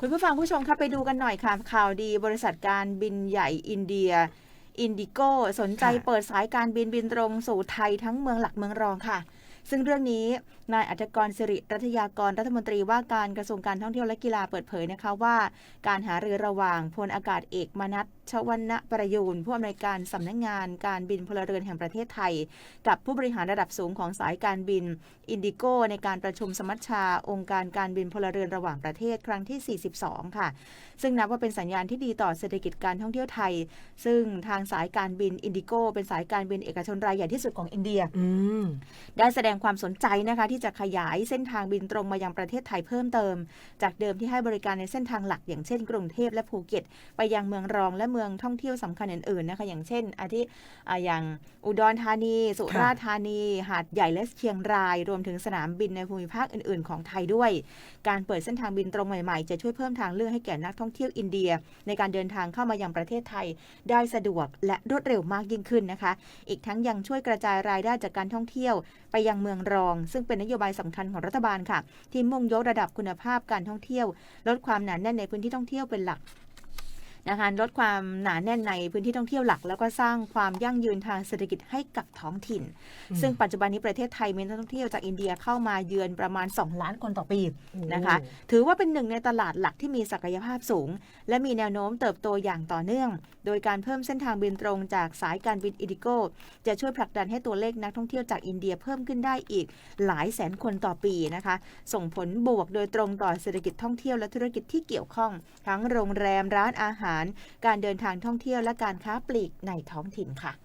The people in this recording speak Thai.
คุณผู้ฟังผู้ชมครับไปดูกันหน่อยค่ะ ข่าวดีบริษัทการบินใหญ่อินเดียอินดิโกสนใจค่ะเปิดสายการบินบินตรงสู่ไทยทั้งเมืองหลักเมืองรองค่ะ ซึ่งเรื่องนี้นายอัจกรสิริรัตยากรรัฐมนตรีว่าการกระทรวงการท่องเที่ยวและกีฬาเปิดเผยนะคะว่า การหารือระหว่างพลอากาศเอกมนัทชวนะประยูนผู้อำนวยการสำนักงานการบินพลเรือนแห่งประเทศไทย กับผู้บริหารระดับสูงของสายการบินอินดิโกในการประชุมสมัชชา องค์การการบินพลเรือนระหว่างประเทศครั้งที่ 42 ค่ะ ซึ่งนับว่าเป็นสัญญาณที่ดีต่อเศรษฐกิจการท่องเที่ยวไทย ซึ่งทางสายการบินอินดิโกเป็นสายการบินเอกชนรายใหญ่ที่สุดของอินเดียอืมได้แสดงความสนใจนะคะ ที่จะขยายเส้นทางบินตรงมายังประเทศไทยเพิ่มเติม จากเดิมที่ให้บริการในเส้นทางหลัก อย่างเช่น กรุงเทพและภูเก็ต ไปยังเมืองรองและเมืองท่องเที่ยวสำคัญอื่นๆนะคะอย่างเช่นอาทิอ่อย่างอุดรธานี สุราษฎร์ธานี หาดใหญ่และเชียงราย รวมถึงสนามบินในภูมิภาคอื่น ๆ ของไทยด้วย การเปิดเส้นทางบินตรงใหม่ๆ จะช่วยเพิ่มทางเลือกให้แก่นักท่องเที่ยวอินเดีย ในการเดินทางเข้ามายังประเทศไทย ได้สะดวกและรวดเร็วมากยิ่งขึ้นนะคะ อีกทั้งยังช่วยกระจายรายได้จากการท่องเที่ยว ไปยังเมืองรอง ซึ่งเป็นนโยบายสำคัญของรัฐบาลค่ะ ที่มุ่งยกระดับคุณภาพการท่องเที่ยว ลดความหนาแน่นในพื้นที่ท่องเที่ยวเป็นหลัก นะคะลดความหนาแน่นในพื้นที่ท่องเที่ยวหลัก แล้วก็สร้างความยั่งยืนทางเศรษฐกิจให้กับท้องถิ่นอืมซึ่งปัจจุบันนี้ประเทศไทยมีนักท่องเที่ยวจากอินเดียเข้ามาเยือนประมาณ 2 ล้านคนต่อปีนะคะ ถือว่าเป็นหนึ่งในตลาดหลักที่มีศักยภาพสูง และมีแนวโน้มเติบโตอย่างต่อเนื่อง โดยการเพิ่มเส้นทางบินตรงจากสายการบินอิดิโกจะช่วยผลักดันให้ตัวเลขนักท่องเที่ยวจากอินเดียเพิ่มขึ้นได้อีกหลายแสนคนต่อปีนะคะ ส่งผลบวกโดยตรงต่อเศรษฐกิจท่องเที่ยวและธุรกิจที่เกี่ยวข้อง ทั้งโรงแรมร้านอาหาร การเดินทางท่องเที่ยวและการค้าปลีกในท้องถิ่นค่ะ